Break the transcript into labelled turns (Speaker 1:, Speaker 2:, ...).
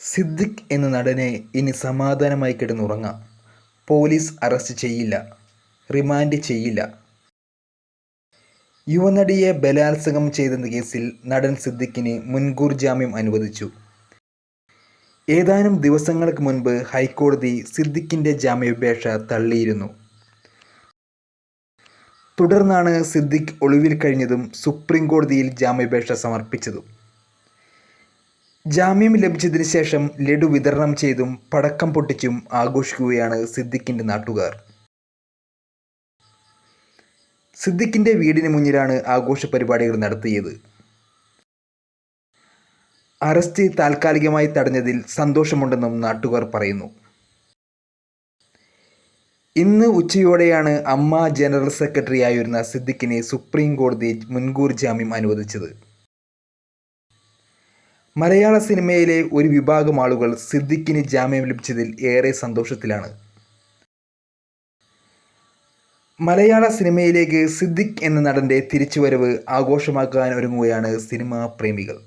Speaker 1: സിദ്ദിഖ് എന്ന നടനെ ഇനി സമാധാനമായി കിടന്നുറങ്ങാം. പോലീസ് അറസ്റ്റ് ചെയ്യില്ല. റിമാൻഡ് ചെയ്യില്ല. യുവനടിയെ ബലാത്സംഗം ചെയ്തെന്ന കേസിൽ നടൻ സിദ്ദിഖിന് മുൻകൂർ ജാമ്യം അനുവദിച്ചു. ഏതാനും ദിവസങ്ങൾക്ക് മുൻപ് ഹൈക്കോടതി സിദ്ദിഖിന്റെ ജാമ്യാപേക്ഷ തള്ളിയിരുന്നു. തുടർന്നാണ് സിദ്ദിഖ് ഒളിവിൽ കഴിഞ്ഞതും സുപ്രീം കോടതിയിൽ ജാമ്യാപേക്ഷ സമർപ്പിച്ചതും. ജാമ്യം ലഭിച്ചതിന് ശേഷം ലഡു വിതരണം ചെയ്തും പടക്കം പൊട്ടിച്ചും ആഘോഷിക്കുകയാണ് സിദ്ദിഖിന്റെ നാട്ടുകാർ. സിദ്ദിഖിന്റെ വീടിന് മുന്നിലാണ് ആഘോഷ പരിപാടികൾ നടത്തിയത്. അറസ്റ്റ് താൽക്കാലികമായി തടഞ്ഞതിൽ സന്തോഷമുണ്ടെന്നും നാട്ടുകാർ പറയുന്നു. ഇന്ന് ഉച്ചയോടെയാണ് അമ്മ ജനറൽ സെക്രട്ടറി ആയിരുന്ന സിദ്ദിഖിന് സുപ്രീം കോടതി മുൻകൂർ ജാമ്യം അനുവദിച്ചത്. മലയാള സിനിമയിലെ ഒരു വിഭാഗം ആളുകൾ സിദ്ദിഖിന് ജാമ്യം ലഭിച്ചതിൽ ഏറെ സന്തോഷത്തിലാണ്. മലയാള സിനിമയിലേക്ക് സിദ്ദിഖ് എന്ന നടന്റെ തിരിച്ചുവരവ് ആഘോഷമാക്കാൻ ഒരുങ്ങുകയാണ് സിനിമാ പ്രേമികൾ.